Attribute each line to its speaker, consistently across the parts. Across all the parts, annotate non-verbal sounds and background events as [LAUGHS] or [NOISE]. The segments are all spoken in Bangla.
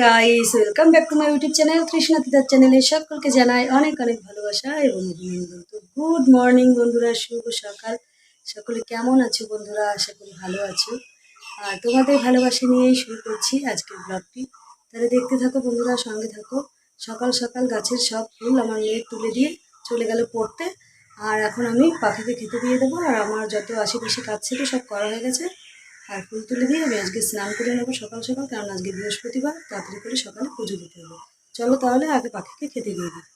Speaker 1: Guys welcome back to my YouTube channel Trishna তিতার চ্যানেলে সকলকে জানাই অনেক অনেক ভালোবাসা এবং অভিনন্দন তো গুড মর্নিং বন্ধুরা শুভ সকাল সকলে কেমন আছো বন্ধুরা আশা করি ভালো আছো আর তোমাদের ভালোবাসা নিয়েই শুরু করছি আজকের ব্লগটি তাহলে দেখতে থাকো বন্ধুরা সঙ্গে থাকো সকাল সকাল গাছের সব ফুল আমার মেয়ে তুলে দিয়ে চলে গেল পড়তে আর এখন আমি পাখিকে খেতে দিয়ে দেবো আর আমার যত আশেপাশে কাজ ছিল সব করা হয়ে গেছে আর ফুল তুলে দিয়ে আমি আজকে স্নান করে নেবো সকাল সকাল কারণ আজকে বৃহস্পতিবার তাড়াতাড়ি করে সকালে পুজো দিতে হবে চলো তাহলে আগে পাখিকে খেতে দিয়ে দিই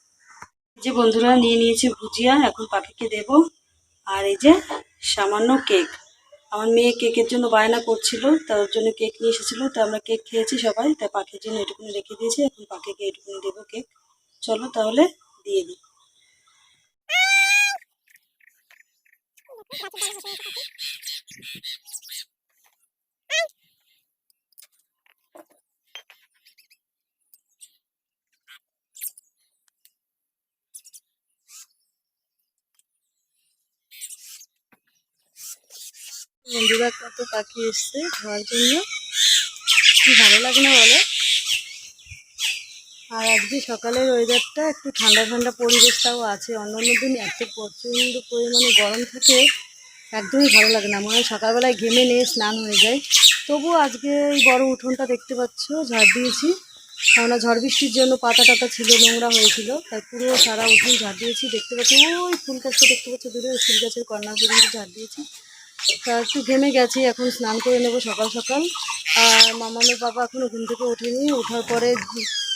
Speaker 1: যে বন্ধুরা নিয়ে নিয়েছি ভুজিয়া এখন পাখিকে দেব আর এই যে সামান্য কেক আমার মেয়ে কেকের জন্য বায়না করছিল তার জন্য কেক নিয়ে এসেছিলো তো আমরা কেক খেয়েছি সবাই তা পাখির জন্য এটুকুনি রেখে দিয়েছি এখন পাখিকে এটুকুনি দেবো কেক চলো তাহলে দিয়ে দিই বন্ধুরা কত পাখি এসছে খাওয়ার জন্য কি ভালো লাগে না বলে আর আজকে সকালের ওয়েদারটা একটু ঠান্ডা ঠান্ডা পরিবেশটাও আছে অন্য অন্য দিন এত প্রচণ্ড পরিমাণে গরম থাকে একদমই ভালো লাগে না মনে হয় সকালবেলায় ঘেমে নিয়ে স্নান হয়ে যায় তবু আজকে এই বড় উঠোনটা দেখতে পাচ্ছ ঝাড় দিয়েছি কেননা ঝড় বৃষ্টির জন্য পাতা টাতা ছিল নোংরা হয়েছিল তাই পুরো সারা উঠোন ঝাড় দিয়েছি দেখতে পাচ্ছি ওই ফুল গাছটা দেখতে পাচ্ছ দূরে ওই ফুল গাছের কর্নার পর্যন্ত ঝাড় দিয়েছি তা একটু ঘেমে গেছি এখন স্নান করে নেব সকাল সকাল আর মামামের বাবা এখনও ঘুম থেকে ওঠেনি ওঠার পরে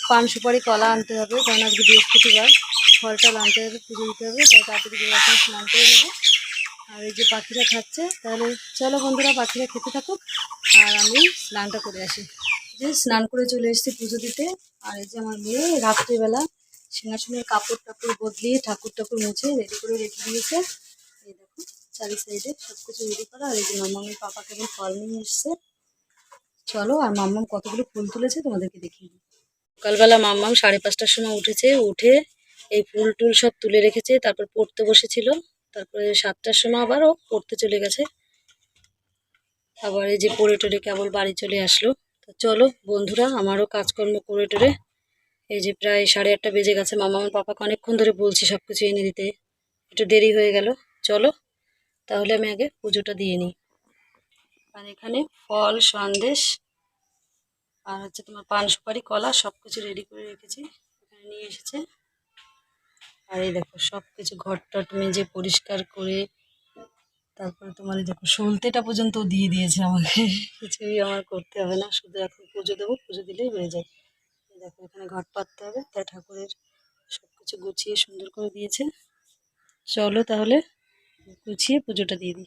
Speaker 1: পান সুপারি কলা আনতে হবে কারণ আজকে বৃহস্পতিবার ফলটা আনতে হবে পুজো দিতে হবে তাই তাড়াতাড়ি এখন স্নান করে নেবো আর এই যে পাখিরা খাচ্ছে তাহলে চলো বন্ধুরা পাখিরা খেতে থাকুক আর আমি স্নানটা করে আসি যে স্নান করে চলে এসেছি পুজো দিতে আর এই যে আমার মেয়ে রাত্রিবেলা সিংহাসনের কাপড় টাপড় বদলিয়ে ঠাকুর টাকুর মুছে রেডি করে রেখে দিয়েছে চারি সাইডে সব কিছু রেডি করা আর এই যে মামামের পাপা কেমন ফল নিয়ে এসছে চলো আর মাম্মাম কতগুলো ফুল তুলেছে তোমাদেরকে দেখিয়ে সকালবেলা মাম্মাম সাড়ে পাঁচটার সময় উঠেছে উঠে এই ফুল টুল সব তুলে রেখেছে তারপর পড়তে বসেছিল তারপরে সাতটার সময় আবার ও পড়তে চলে গেছে আবার এই যে পড়ে টরে কেবল বাড়ি চলে আসলো তো চলো বন্ধুরা আমারও কাজকর্ম করে টরে এই যে প্রায় সাড়ে আটটা বেজে গেছে মামা আমার পাপাকে অনেকক্ষণ ধরে বলছি সব কিছু এনে দিতে একটু দেরি হয়ে গেল চলো তাহলে আমি আগে পুজোটা দিয়ে নিই আর এখানে ফল সন্দেশ আর হচ্ছে তোমার পান সুপারি কলা সব কিছু রেডি করে রেখেছি এখানে নিয়ে এসেছে আর এই দেখো সব কিছু টট মেজে পরিষ্কার করে তারপরে তোমার এই দেখো সলতেটা পর্যন্ত দিয়ে দিয়েছে আমাকে কিছুই আমার করতে হবে না শুধু এখন পুজো দেবো পুজো দিলেই হয়ে যায় দেখো এখানে ঘট পাততে হবে তাই ঠাকুরের সব কিছু গুছিয়ে সুন্দর করে দিয়েছে চলো তাহলে গুছিয়ে পুজোটা দিয়ে দিই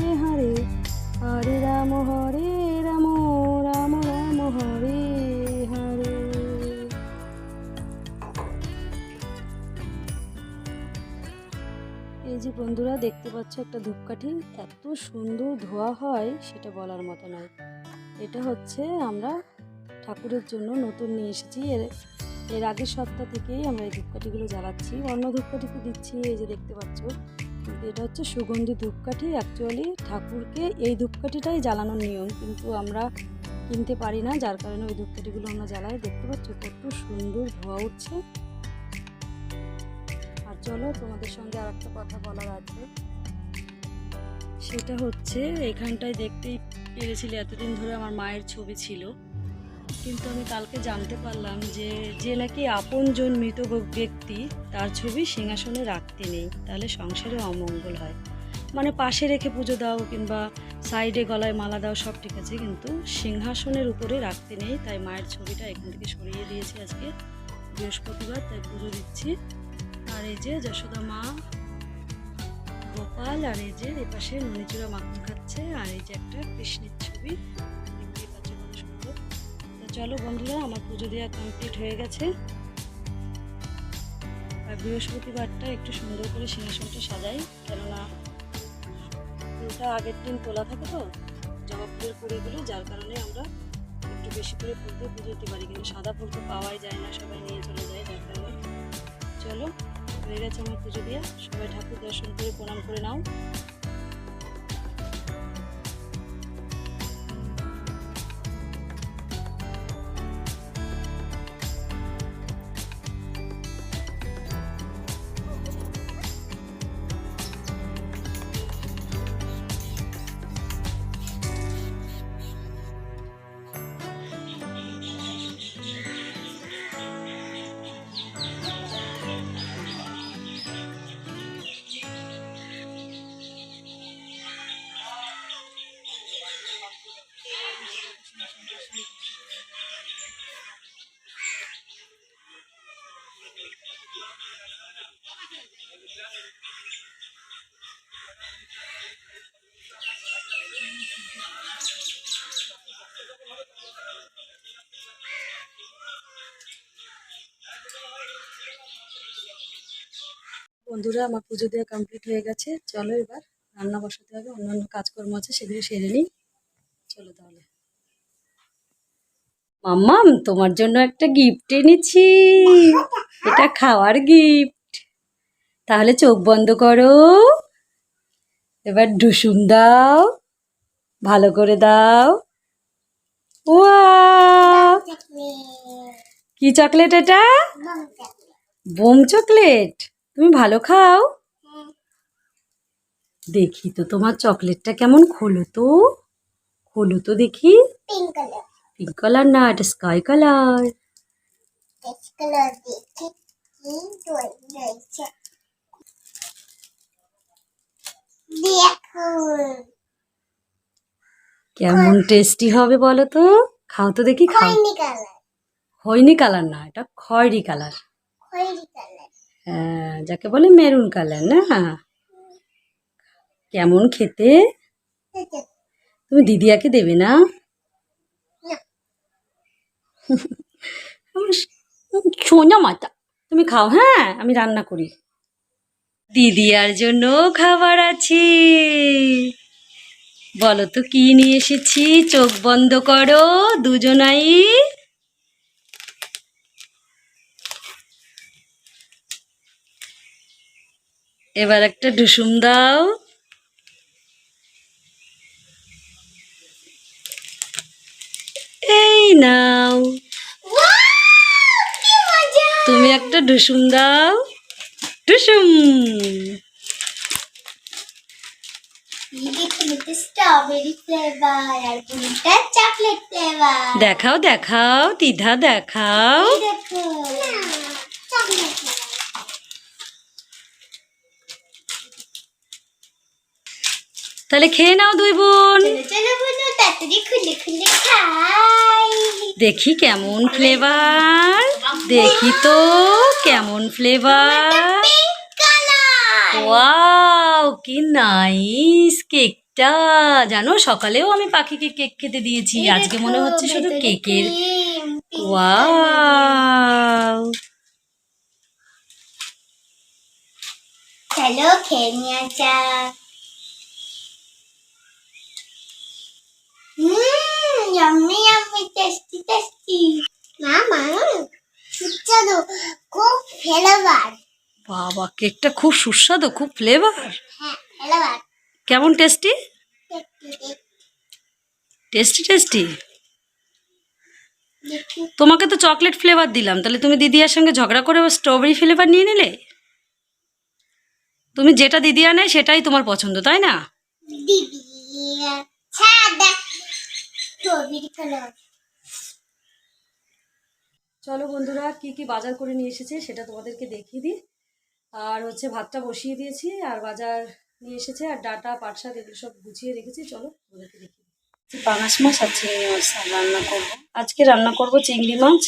Speaker 1: পাচ্ছ একটা ধূপকাঠি এত সুন্দর ধোয়া হয় সেটা বলার মতো নয় এটা হচ্ছে আমরা ঠাকুরের জন্য নতুন নিয়ে এসেছি এর এর আগের সপ্তাহ থেকেই আমরা এই ধূপকাঠিগুলো জ্বালাচ্ছি অন্য ধূপকাঠি তো দিচ্ছি এই যে দেখতে পাচ্ছ কিন্তু এটা হচ্ছে সুগন্ধি ধূপকাঠি অ্যাকচুয়ালি ঠাকুরকে এই ধূপকাঠিটাই জ্বালানোর নিয়ম কিন্তু আমরা কিনতে পারি না যার কারণে ওই ধূপকাঠিগুলো আমরা জ্বালাই দেখতে পাচ্ছ কত সুন্দর ধোয়া উঠছে আর চলো তোমাদের সঙ্গে আর একটা কথা বলার আছে সেটা হচ্ছে এখানটায় দেখতেই পেরেছিল এতদিন ধরে আমার মায়ের ছবি ছিল কিন্তু আমি কালকে জানতে পারলাম যে যে নাকি আপনজন মৃত ব্যক্তি তার ছবি সিংহাসনে রাখতে নেই তাহলে সংসারে অমঙ্গল হয় মানে পাশে রেখে পুজো দাও কিংবা সাইডে গলায় মালা দাও সব ঠিক আছে কিন্তু সিংহাসনের উপরে রাখতে নেই তাই মায়ের ছবিটা এখান থেকে সরিয়ে দিয়েছি আজকে বৃহস্পতিবার তাই পুজো দিচ্ছি আর এই যে যশোদা মা গোপাল আর এই যে এপাশে নুনি চূড়া মাখন খাচ্ছে আর এই যে একটা কৃষ্ণের ছবি চলো বন্ধুরা আমার পুজো দেওয়া কমপ্লিট হয়ে গেছে আর বৃহস্পতিবারটা একটু সুন্দর করে সিংহাসনটা সাজাই কেননা ফুলটা আগের দিন তোলা থাকে তো জবা ফুলের কুড়িগুলো যার কারণে আমরা একটু বেশি করে ফুল পুজো দিতে পারি কিন্তু সাদা ফুল তো পাওয়াই যায় না সবাই নিয়ে চলে যায় যার কারণে চলো হয়ে গেছে আমার পুজো দিয়ে সবাই ঠাকুর দর্শন করে প্রণাম করে নাও বন্ধুরা আমার পুজো দেওয়া কমপ্লিট হয়ে গেছে চলো এবার রান্না বসাতে হবে অন্যান্য কাজকর্ম আছে সেগুলো সেরে নিই চলো তাহলে মাম্মাম তোমার জন্য একটা গিফট এনেছি এটা খাওয়ার গিফট তাহলে চোখ বন্ধ করো এবার ডুসুম দাও ভালো করে দাও ও কি চকলেট এটা বোম চকলেট তুমি ভালো খাও দেখি তো তোমার চকলেটটা কেমন খোলো তো খোলো তো দেখি
Speaker 2: পিঙ্ক
Speaker 1: কালার না এটা স্কাই কালার কেমন টেস্টি হবে বলো তো খাও তো দেখি খাও হয়নি কালার না এটা খয়রি কালার খয়রি কালার হ্যাঁ, যাকে বলে মেরুন কালার না কেমন খেতে তুমি দিদিয়াকে দেবে না সোনা মাতা তুমি খাও হ্যাঁ আমি রান্না করি দিদিয়ার জন্য খাবার আছে বলো তো কি নিয়ে এসেছি চোখ বন্ধ করো দুজনাই এবার একটা ডুসুম দাও এই নাও তুমি একটা ডুসুম দাও ডুসুম দেখাও দেখাও দিধা দেখাও তাহলে খেয়ে নাও দুই বোন দেখি কেমন ফ্লেভার দেখি তো কেমন ফ্লেভার ওয়াও কি নাইস কেকটা জানো সকালেও আমি পাখিকে কেক খেতে দিয়েছি আজকে মনে হচ্ছে শুধু কেকের ওয়াও
Speaker 2: চলো খেয়ে নিয়ে যাক বাবা
Speaker 1: কেকটা খুব সুস্বাদু খুব ফ্লেভার হ্যাঁ, কেমন টেস্টি টেস্টি টেস্টি তোমাকে তো চকলেট ফ্লেভার দিলাম তাহলে তুমি দিদিয়ার সঙ্গে ঝগড়া করে স্ট্রবেরি ফ্লেভার নিয়ে নিলে তুমি যেটা দিদিয়া নেয় সেটাই তোমার পছন্দ তাই না দিদিয়া চলো বন্ধুরা কি কি বাজার করে নিয়ে এসেছে সেটা তোমাদেরকে দেখিয়ে দিই আর হচ্ছে ভাতটা বসিয়ে দিয়েছি আর বাজার নিয়ে এসেছে আর ডাটা পাট শাক এগুলো সব গুছিয়ে রেখেছি চলো তোমাদেরকে দেখি পাঙাশ মাছ আর চিংড়ি মাছ রান্না করব আজকে রান্না করব চিংড়ি মাছ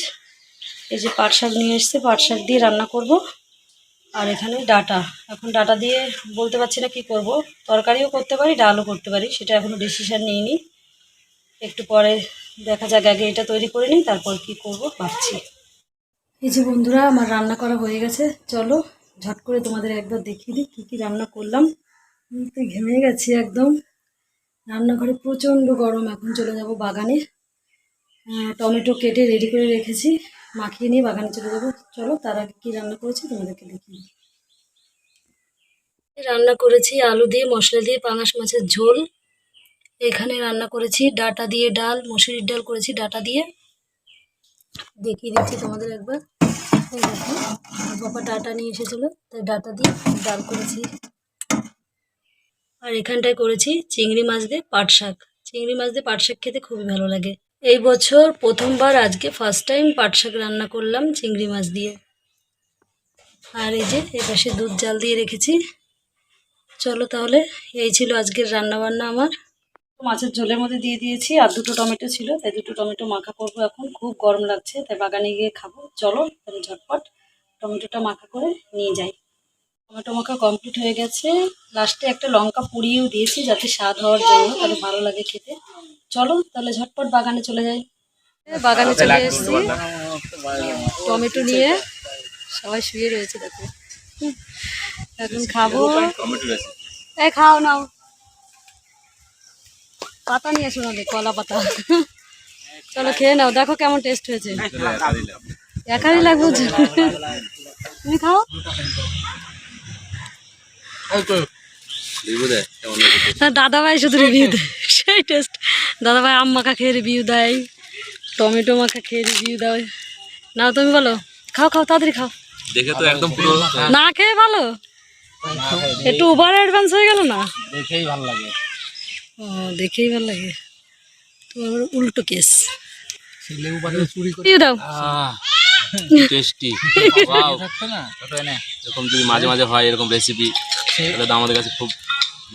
Speaker 1: এই যে পাট শাক নিয়ে এসছে পাট শাক দিয়ে রান্না করব আর এখানে ডাটা এখন ডাটা দিয়ে বলতে পারছি না কি করব তরকারিও করতে পারি ডালও করতে পারি সেটা এখনও ডিসিশান নিইনি একটু পরে দেখা যাক আগে এটা তৈরি করে নিই তারপর কি করব ভাবছি এই যে বন্ধুরা আমার রান্না করা হয়ে গেছে চলো ঝট করে তোমাদের একবার দেখিয়ে দিই কী কী রান্না করলাম তো ঘেমে গেছি একদম রান্নাঘরে প্রচণ্ড গরম এখন চলে যাব বাগানে টমেটো কেটে রেডি করে রেখেছি মাখিয়ে নিয়ে বাগানে চলে যাব চলো তার আগে কী রান্না করেছি তোমাদেরকে দেখিয়ে রান্না করেছি আলু দিয়ে মশলা দিয়ে পাঙাশ মাছের ঝোল এখানে রান্না করেছি ডাটা দিয়ে ডাল মসুরির ডাল করেছি ডাটা দিয়ে দেখিয়ে দিচ্ছি তোমাদের একবার বাবা ডাটা নিয়ে এসেছিলো তাই ডাটা দিয়ে ডাল করেছি আর এখানটায় করেছি চিংড়ি মাছ দিয়ে পাট শাক চিংড়ি মাছ দিয়ে পাট শাক খেতে খুবই ভালো লাগে এই বছর প্রথমবার আজকে ফার্স্ট টাইম পাট শাক রান্না করলাম চিংড়ি মাছ দিয়ে আর এই যে এপাশে দুধ জাল দিয়ে রেখেছি চলো তাহলে এই ছিল আজকের রান্নাবান্না আমার মাছের ঝোলের মধ্যে দিয়ে দিয়েছি আর দুটো টমেটো ছিল তাই দুটো টমেটো মাখা করবো এখন খুব গরম লাগছে তাই বাগানে গিয়ে খাবো চলো তাহলে ঝটপট টমেটোটা মাখা করে নিয়ে যাই টমেটো মাখা কমপ্লিট হয়ে গেছে লাস্টে একটা লঙ্কা পুড়িয়েও দিয়েছি যাতে স্বাদ হওয়ার জন্য তাহলে ভালো লাগে খেতে চলো তাহলে ঝটপট বাগানে চলে যাই হ্যাঁ, বাগানে চলে এসেছি টমেটো নিয়ে সবাই শুয়ে রয়েছে দেখো এখন খাবো খাও নাও পাতা নিয়ে এসো না কলা পাতা চলো খেয়ে নাও দেখো কেমন টেস্ট হয়েছে একারই লাগবে তুমি খাও দাদা ভাই শুধু রিভিউ দেয় সেই টেস্ট দাদা ভাই আম মাখা খেয়ে রিভিউ দেয় টমেটো মাখা খেয়ে রিভিউ দেয় না তুমি বলো খাও খাও তাড়াতাড়ি খাও দেখে তো একদম না খেয়ে ভালো একটু ওভার অ্যাডভান্স হয়ে গেল না
Speaker 3: দেখেই ভালো লাগে
Speaker 1: ও দেখেই ভালো লাগে তো আমার উল্টো কেস
Speaker 3: টেস্টি এরকম [LAUGHS] যদি মাঝে মাঝে হয় এরকম রেসিপি আমাদের কাছে খুব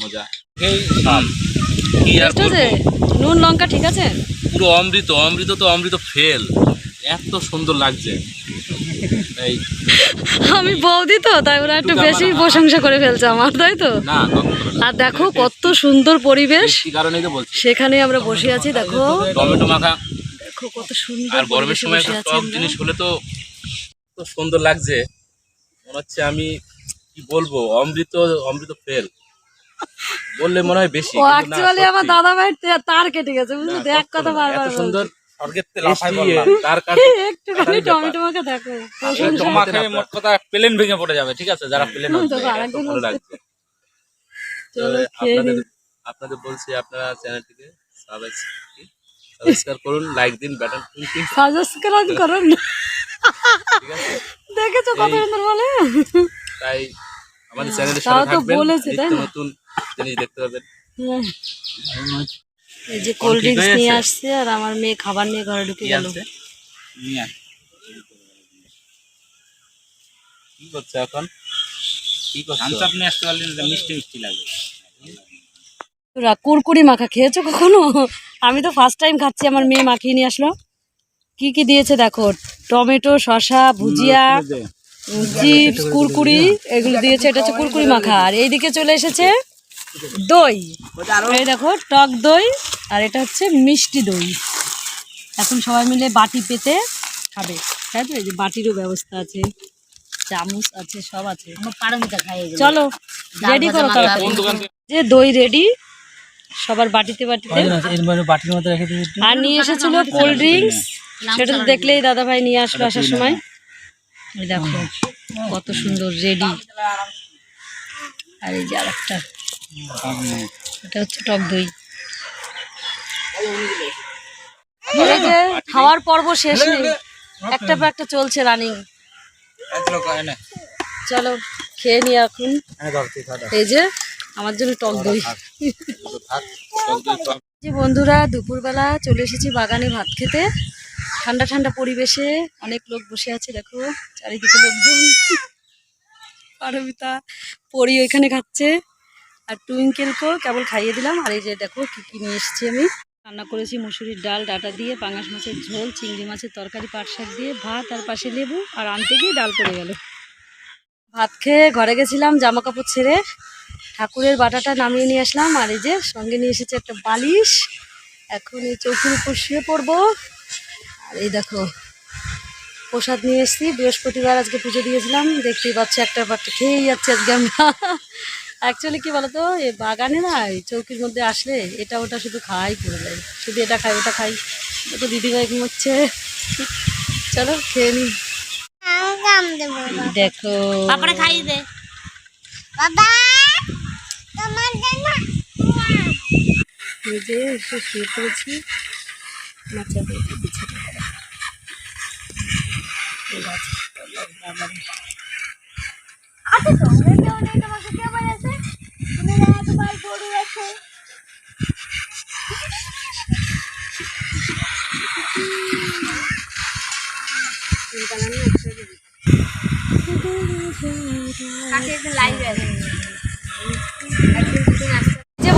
Speaker 3: মজা
Speaker 1: নুন লঙ্কা ঠিক আছে
Speaker 3: পুরো অমৃত অমৃত তো অমৃত ফেল এত সুন্দর লাগছে
Speaker 1: এই আমি বৌদি তো তাই ওরা একটু বেশি প্রশংসা করে ফেলছে আমার তাই তো আর দেখো কত সুন্দর পরিবেশ সেখানে আমরা বসে আছি দেখো টমেটো মাখা
Speaker 3: দেখো কত সুন্দর আর গরমের সময় সব জিনিস হলে তো তো সুন্দর লাগছে মনে হচ্ছে আমি কি বলবো অমৃত অমৃত ফেল বললে মনে হয় বেশি
Speaker 1: অ্যাকচুয়ালি আমার দাদা ভাই তার কেটে গেছে বুঝলি এক কথা বারবার সুন্দর
Speaker 3: [LAUGHS] প্লেন ভেঙে পড়ে যাবে ঠিক আছে যারা প্লেন আপনাদের আপনাদের বলছি আপনারা চ্যানেলটিকে সাবস্ক্রাইব করুন লাইক দিন বাটন
Speaker 1: সাবস্ক্রাইব করুন দেখেছো কত সুন্দর বলে
Speaker 3: তাই আমাদের হ্যাঁ, চ্যানেলে সাথে থাকবেন নতুন জিনিস দেখতে পাবেন হ্যাঁ।
Speaker 1: যে কোল্ড ড্রিঙ্কস নিয়ে আসছে আর আমার মেয়ে খাবার নিয়ে ঘরে ঢুকে গেল
Speaker 3: কি করছে এখন কি করছে থামস আপ নিয়ে আসতে পারলেন মিষ্টি মিষ্টি লাগবে
Speaker 1: কুরকুরি মাখা খেয়েছো কখনো আমি তো ফার্স্ট টাইম খাচ্ছি আমার মেয়ে মাখিয়ে নিয়ে আসলো কি কি দিয়েছে দেখো টমেটো শসা ভুজিয়া চিপস কুরকুরি এগুলো দিয়েছে এটা হচ্ছে কুরকুরি মাখা আর এইদিকে চলে এসেছে দই দেখো টক দই আর এটা হচ্ছে মিষ্টি দই এখন সবাই মিলে বাটি পেতে খাবে তাই তো এই যে বাটিরও ব্যবস্থা আছে চামচ আছে সব আছে চলো রেডি করো যে দই রেডি সবার বাটিতে বাটিতে মানে আর নিয়ে এসেছিল কোল্ড ড্রিঙ্কস হ্যাঁ। সেটা তো দেখলেই দাদা ভাই নিয়ে আসলো আসার সময় দেখো কত সুন্দর রেডি আর এই যে আর একটা এটা হচ্ছে টক দই হ্যাঁ। খাওয়ার পর্ব শেষ হ্যাঁ, নেই হ্যাঁ, একটা পর একটা চলছে রানিং চলো খেয়ে নি এখন এই যে আমার জন্য টক দই যে বন্ধুরা দুপুরবেলা চলে এসেছি বাগানে ভাত খেতে ঠান্ডা ঠান্ডা পরিবেশে অনেক লোক বসে আছে দেখো চারিদিকে লোকজন পারবিতা পরি ওইখানে খাচ্ছে আর টুইঙ্কেলকেও কেবল খাইয়ে দিলাম আর এই যে দেখো কি কি নিয়ে এসেছি আমি রান্না করেছি মুসুরির ডাল ডাটা দিয়ে পাঙাশ মাছের ঝোল চিংড়ি মাছের তরকারি পাট শাক দিয়ে ভাত আর পাশে লেবু আর আনতে গিয়ে ডাল পড়ে গেল ভাত খেয়ে ঘরে গেছিলাম জামা কাপড় ছেড়ে ঠাকুরের বাটাটা নামিয়ে নিয়ে আসলাম আর এই যে সঙ্গে নিয়ে এসেছে একটা বালিশ এখন এই চৌকির উপর শুয়ে পড়বো আর এই দেখো প্রসাদ নিয়ে এসেছি বৃহস্পতিবার আজকে পুজো দিয়েছিলাম দেখতেই পাচ্ছি একটা পাটটা খেয়েই যাচ্ছি আজকে আমরা অ্যাকচুয়ালি কি বলতো এ বাগানে না চৌকির মধ্যে আসলে এটা ওটা শুধু খাই পড়ে যায় শুধু এটা খাই ওটা খাই তো দিদিভাই ঘুমোচ্ছে চলো খেয়ে নি দেখো তারপরে খাই দে
Speaker 2: বাবা তোমার জন্য
Speaker 1: যে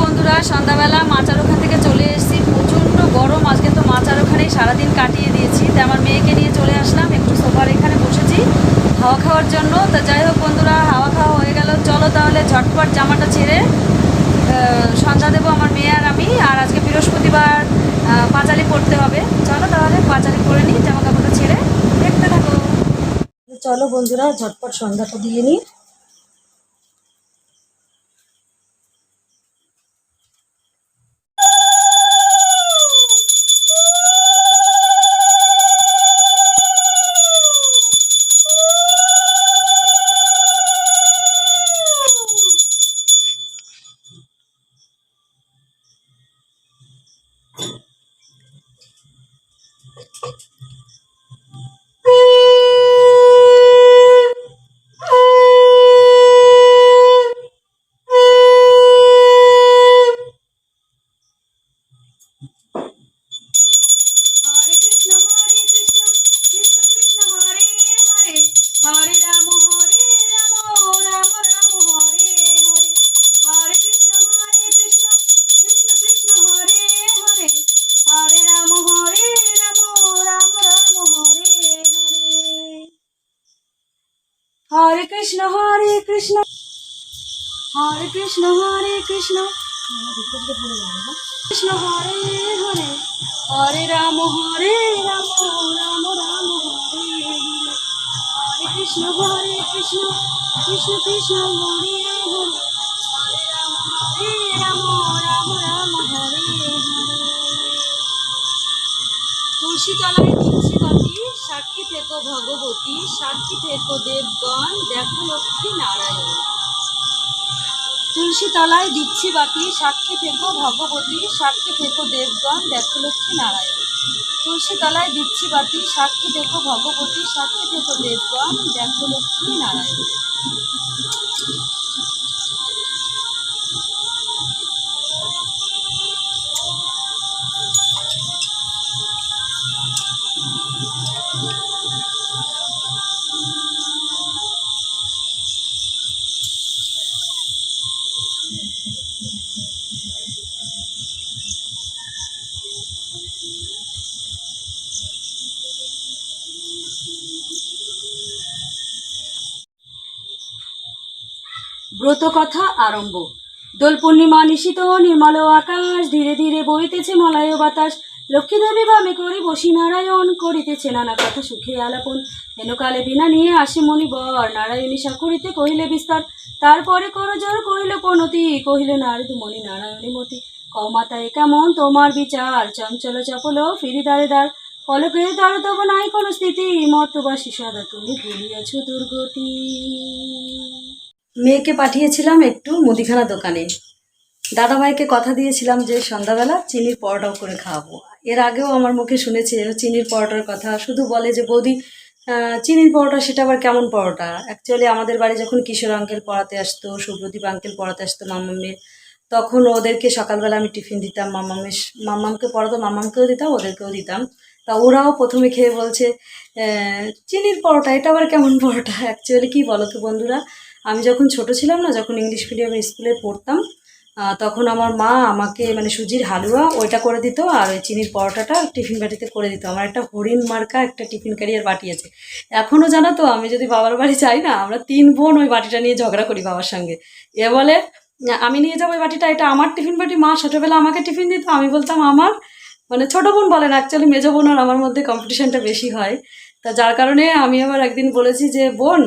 Speaker 1: বন্ধুরা সন্ধ্যাবেলা মাচার ওখান থেকে চলে এসেছি প্রচণ্ড গরম আজকে তো মাচার ওখানেই সারাদিন কাটিয়ে দিয়েছি তো আমার মেয়েকে নিয়ে চলে আসলাম একটু সোফার এখানে বসেছি হাওয়া খাওয়ার জন্য তো যাই হোক বন্ধুরা হাওয়া খাওয়া হয়ে গেল চলো তাহলে ঝটপট জামাটা ছেড়ে সন্ধ্যা দেবো আমার মেয়ে আর আমি আর আজকে বৃহস্পতিবার পাঁচালি পড়তে হবে চলো তাহলে পাঁচালি পরে নিই জামা কাপড়টা ছেড়ে চলো বন্ধুরা ঝটপট সন্ধ্যাটা দিয়ে নিই কৃষ্ণ হরে কৃষ্ণ কৃষ্ণ হরে হরে হরে রাম হরে রাম রাম রাম হরে হরে কৃষ্ণ হরে কৃষ্ণ কৃষ্ণ কৃষ্ণ হরে হরে রাম হরে রাম রাম রাম হরে হরে তুলসী তলায় দিচ্ছি কপি সাক্ষী থেকো ভগবতী সাক্ষী থেকো দেবগণ দেখো লক্ষ্মী নারায়ণ তুলসী তলায় দিচ্ছি বাতি সাক্ষী থেকো ভগবতী সাক্ষী থেকো দেবগণ লক্ষ্মী নারায়ণ তুলসী তলায় দিচ্ছি বাতি সাক্ষী থেকো ভগবতী সাক্ষী থেকো দেবগণ লক্ষ্মী নারায়ণ ব্রত কথা আরম্ভ দোল পূর্ণিমা নিশিত নির্মল আকাশ ধীরে ধীরে বইতেছে মলায় বাতাস লক্ষ্মী দেবী বামে করি বসি নারায়ণ করিতেছে নানা কথা সুখে আলাপন হেনকালে বিনা নিয়ে আসে বর নারায়ণী সাকুরিতে কহিলে বিস্তার তারপরে জোর কহিল পনতি কহিল নারদ মণি নারায়ণী মতি কমাতা এ কেমন তোমার বিচার চঞ্চল চপল ফিরি দারে দ্বার পলকে দ্বার তব নাই কোনো স্থিতি মর্তবাসী সদা তুমি ভুলিয়াছ দুর্গতি মেয়েকে পাঠিয়েছিলাম একটু মুদিখানা দোকানে দাদাভাইকে কথা দিয়েছিলাম যে সন্ধ্যাবেলা চিনির পরোটাও করে খাওয়াবো এর আগেও আমার মুখে শুনেছি চিনির পরোটার কথা শুধু বলে যে বৌদি চিনির পরোটা সেটা আবার কেমন পরোটা অ্যাকচুয়ালি আমাদের বাড়ি যখন কিশোর আঙ্কেল পড়াতে আসতো সুব্রদীপ আঙ্কেল পড়াতে আসতো মামামের তখন ওদেরকে সকালবেলা আমি টিফিন দিতাম মামামের মামামকে পড়াতো মামামকেও দিতাম ওদেরকেও দিতাম তা ওরাও প্রথমে খেয়ে বলছে চিনির পরোটা এটা আবার কেমন পরোটা অ্যাকচুয়ালি কী বলো তো বন্ধুরা আমি যখন ছোট ছিলাম না যখন ইংলিশ মিডিয়াম স্কুলে পড়তাম তখন আমার মা আমাকে মানে সুজির হালুয়া ওইটা করে দিত আর ওই চিনির পরোটাটা টিফিন বাটিতে করে দিত আমার একটা হরিণ মার্কা একটা টিফিন ক্যারিয়ার বাটি আছে এখনও জানা তো আমি যদি বাবার বাড়ি যাই না আমরা তিন বোন ওই বাটিটা নিয়ে ঝগড়া করি বাবার সঙ্গে এ বলে আমি নিয়ে যাবো ওই বাটিটা এটা আমার টিফিন বাটি মা ছোটোবেলা আমাকে টিফিন দিত আমি বলতাম আমার মানে ছোটো বোন বলেন অ্যাকচুয়ালি মেজো বোন আর আমার মধ্যে কম্পিটিশানটা বেশি হয় তা যার কারণে আমি আবার একদিন বলেছি যে বোন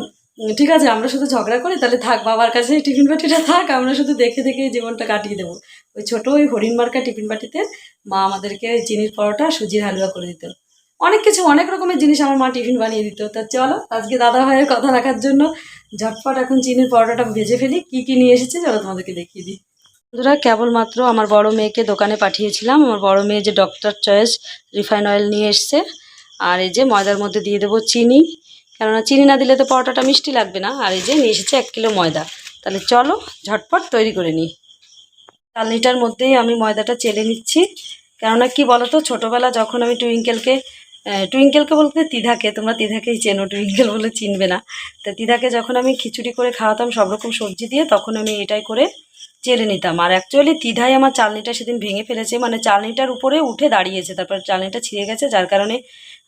Speaker 1: ঠিক আছে আমরা শুধু ঝগড়া করি তাহলে থাক বাবার কাছে টিফিন বাটিটা থাক আমরা শুধু দেখে দেখে জীবনটা কাটিয়ে দেবো ওই ছোটো ওই হরিণ মার্কা টিফিন বাটিতে মা আমাদেরকে চিনির পরোটা সুজির হালুয়া করে দিত অনেক কিছু অনেক রকমের জিনিস আমার মা টিফিন বানিয়ে দিত তা চলো আজকে দাদা ভাইয়ের কথা রাখার জন্য ঝটপট এখন চিনির পরোটাটা ভেজে ফেলি কি কি নিয়ে এসেছে চলো তোমাদেরকে দেখিয়ে দিই বন্ধুরা কেবলমাত্র আমার বড় মেয়েকে দোকানে পাঠিয়েছিলাম আমার বড় মেয়ে যে ডক্টর চয়েস রিফাইন অয়েল নিয়ে এসছে আর এই যে ময়দার মধ্যে দিয়ে দেবো চিনি কেননা চিনি না দিলে তো পরোটাটা মিষ্টি লাগবে না আর এই যে নিয়ে এসেছে এক কিলো ময়দা তাহলে চলো ঝটপট তৈরি করে নিই চালনিটার মধ্যেই আমি ময়দাটা চেলে নিচ্ছি কেননা কি বলতো ছোটোবেলা যখন আমি টুইঙ্কেলকে টুইঙ্কেলকে বলতে তিধাকে তোমরা তিধাকেই চেনো টুইঙ্কেল বলে চিনবে না তো তিধাকে যখন আমি খিচুড়ি করে খাওয়াতাম সব রকম সবজি দিয়ে তখন আমি এটাই করে চেলে নিতাম আর অ্যাকচুয়ালি তিধাই আমার চালনিটা সেদিন ভেঙে ফেলেছে মানে চালনিটার উপরে উঠে দাঁড়িয়েছে তারপর চালনিটা ছিঁড়ে গেছে যার কারণে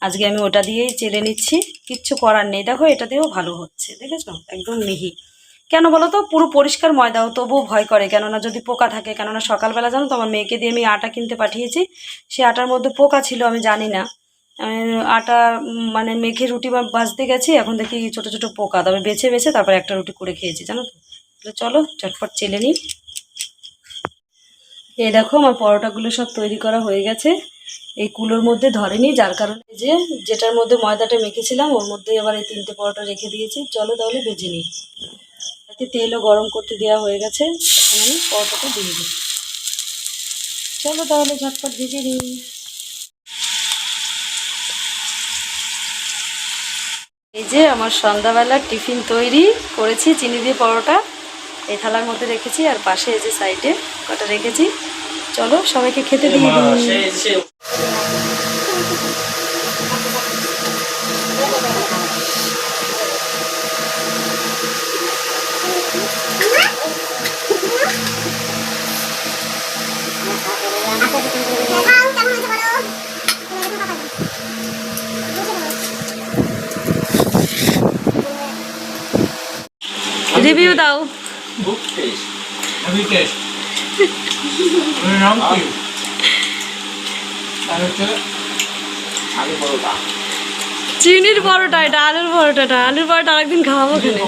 Speaker 1: আজকে আমি ওটা দিয়েই চেলে নিচ্ছি কিচ্ছু করার নেই দেখো এটা দিয়েও ভালো হচ্ছে দেখেছো একদম মিহি কেন বলো তো পুরো পরিষ্কার ময়দাও তবুও ভয় করে কেননা যদি পোকা থাকে কেননা সকালবেলা জানো তো আমার মেয়েকে দিয়ে আমি আটা কিনতে পাঠিয়েছি সে আটার মধ্যে পোকা ছিল আমি জানি না আটা মানে মেখে রুটি ভাজতে গেছি এখন দেখি ছোট ছোট পোকা তবে বেছে বেছে তারপরে একটা রুটি করে খেয়েছি জানো তো চলো চটপট চেলে নিই এই দেখো আমার পরোটাগুলো সব তৈরি করা হয়ে গেছে এই কুলোর মধ্যে ধরেনি যার কারণে যে যেটার মধ্যে ময়দাটা মেখেছিলাম ওর মধ্যে আবার এই তিনটে পরোটা রেখে দিয়েছি চলো তাহলে ভেজে নিই তেলও গরম করতে দেওয়া হয়ে গেছে এখন আমি পরোটাটা দিয়ে দিই চলো তাহলে ঝটপট ভেজে নিই এই যে আমার সন্ধ্যাবেলার টিফিন তৈরি করেছি চিনি দিয়ে পরোটা এই থালার মধ্যে রেখেছি আর পাশে এই যে সাইডে কটা রেখেছি চলো সবাইকে খেতে দিই রিভিউ দাও বুক
Speaker 3: টেস্ট আমি টেস্ট
Speaker 1: চিনির পরোটা এটা আলুর পরোটাটা আলুর পরোটা আরেকদিন খাওয়াবো খেলে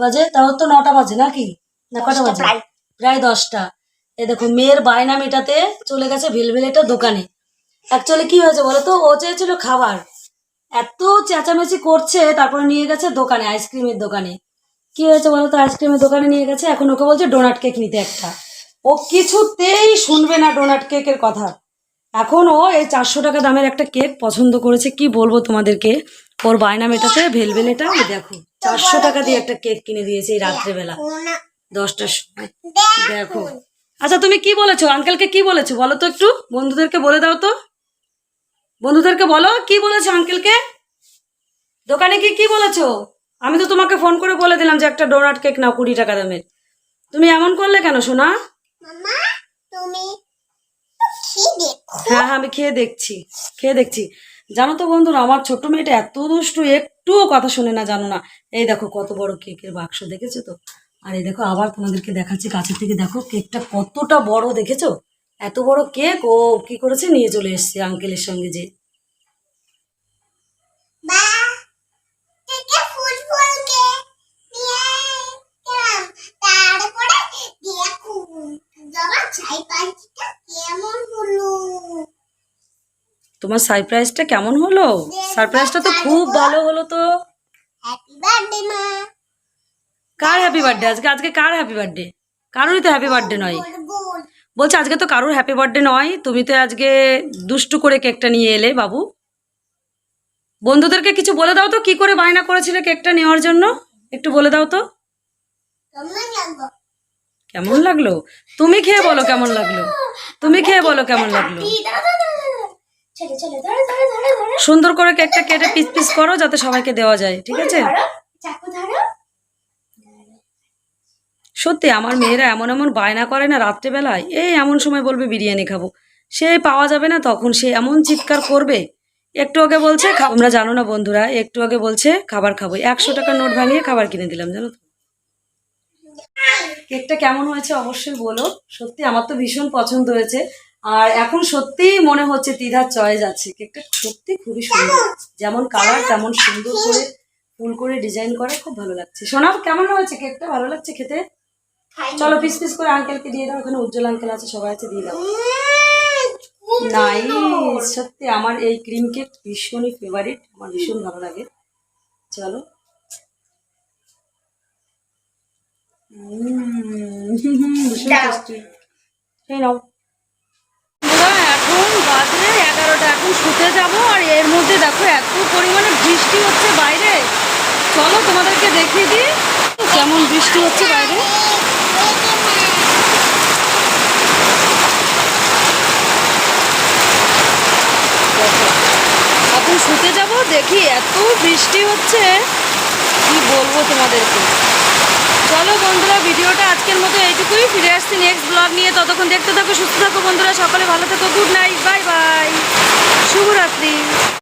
Speaker 1: বাজে তাও তো নটা বাজে নাকি না কটা বাজে প্রায় দশটা এ দেখো মেয়ের বায়না মেটাতে চলে গেছে ভেলভেলেটা দোকানে অ্যাকচুয়ালি কি হয়েছে বলো তো ও চেয়েছিল খাবার এত চেঁচামেচি করছে তারপরে নিয়ে গেছে দোকানে আইসক্রিমের দোকানে কি হয়েছে বলো তো আইসক্রিমের দোকানে নিয়ে গেছে এখন ওকে বলছে ডোনাট কেক নিতে একটা ও কিছুতেই শুনবে না ডোনাট কেকের কথা এখন ও এই চারশো টাকা দামের একটা কেক পছন্দ করেছে কি বলবো তোমাদেরকে ওর বায়না মেটাতে ভেলভেলেটা দেখো চারশো টাকা দিয়ে একটা কেক কিনে দিয়েছে এই রাত্রেবেলা দশটার সময় দেখো আচ্ছা তুমি কি বলেছো আঙ্কেলকে কি বলেছো বলো তো একটু বন্ধুদেরকে বলে দাও তো বন্ধুদেরকে বলো কি বলেছো আঙ্কেলকে দোকানে কি কি বলেছো আমি তো তোমাকে ফোন করে বলে দিলাম যে একটা ডোনাট কেক নাও কুড়ি টাকা দামের তুমি এমন করলে কেন শোনা
Speaker 2: হ্যাঁ
Speaker 1: হ্যাঁ আমি খেয়ে দেখছি খেয়ে দেখছি জানো তো বন্ধুরা আমার ছোট্ট মেয়েটা এত দুষ্টু একটুও কথা শোনে না জানো না এই দেখো কত বড় কেকের বাক্স দেখেছো তো আর এই দেখো আবার তোমাদেরকে দেখাচ্ছি কাছের থেকে দেখো কেকটা কতটা বড় দেখেছো এত বড় কেক ও কি করেছে নিয়ে চলে এসছে আঙ্কেলের সঙ্গে যে তোমার সারপ্রাইজটা কেমন হলো সারপ্রাইজটা তো খুব ভালো হলো তো হ্যাপি বার্থডে মা কার হ্যাপি বার্থডে আজকে আজকে কার হ্যাপি বার্থডে কারোরই তো হ্যাপি বার্থডে নয় বলছে আজকে তো কারোর হ্যাপি বার্থডে নয় তুমি তো আজকে দুষ্টু করে কেকটা নিয়ে এলে বাবু বন্ধুদেরকে কিছু বলে দাও তো কি করে বায়না করেছিলে কেকটা নেওয়ার জন্য একটু বলে দাও তো কেমন লাগলো তুমি খেয়ে বলো কেমন লাগলো তুমি খেয়ে বলো কেমন লাগলো সুন্দর করে কেকটা কেটে পিস পিস করো যাতে সবাইকে দেওয়া যায় ঠিক আছে চাকু ধরো সত্যি আমার মেয়েরা এমন এমন বায়না করে না রাত্রেবেলায় এই এমন সময় বলবে বিরিয়ানি খাবো সে পাওয়া যাবে না তখন সে এমন চিৎকার করবে একটু আগে বলছে আমরা জানো না বন্ধুরা একটু আগে বলছে খাবার খাবো একশো টাকার নোট ভাঙিয়ে খাবার কিনে দিলাম জানো কেকটা কেমন হয়েছে অবশ্যই বলো সত্যি আমার তো ভীষণ পছন্দ হয়েছে আর এখন সত্যিই মনে হচ্ছে তিধার চয়েস আছে কেকটা সত্যি খুবই সুন্দর যেমন কালার তেমন সুন্দর করে ফুল করে ডিজাইন করা খুব ভালো লাগছে সোনাম কেমন হয়েছে কেকটা ভালো লাগছে খেতে চলো পিস পিস করে আঙ্কেলকে দিয়ে দাও ওখানে উজ্জ্বল আঙ্কেল আছে সবাই আছে দিয়ে দাও নাই সত্যি আমার এই ক্রিম কেক ভীষণই ফেভারিট আমার ভীষণ ভালো লাগে চলো ভীষণ টেস্টি এখন বাজে এগারোটা এখন শুতে যাবো আর এর মধ্যে দেখো এত পরিমাণে বৃষ্টি হচ্ছে বাইরে চলো তোমাদেরকে দেখিয়ে দিই কেমন বৃষ্টি হচ্ছে বাইরে এখন শুতে যাব দেখি এত বৃষ্টি হচ্ছে কি বলবো তোমাদেরকে চলো বন্ধুরা ভিডিওটা আজকের মতো এইটুকুই ফিরে আসছি নেক্সট ব্লগ নিয়ে ততক্ষণ দেখতে থাকো সুস্থ থাকো বন্ধুরা সকালে ভালো থাকো গুড নাইট বাই বাই শুভরাত্রি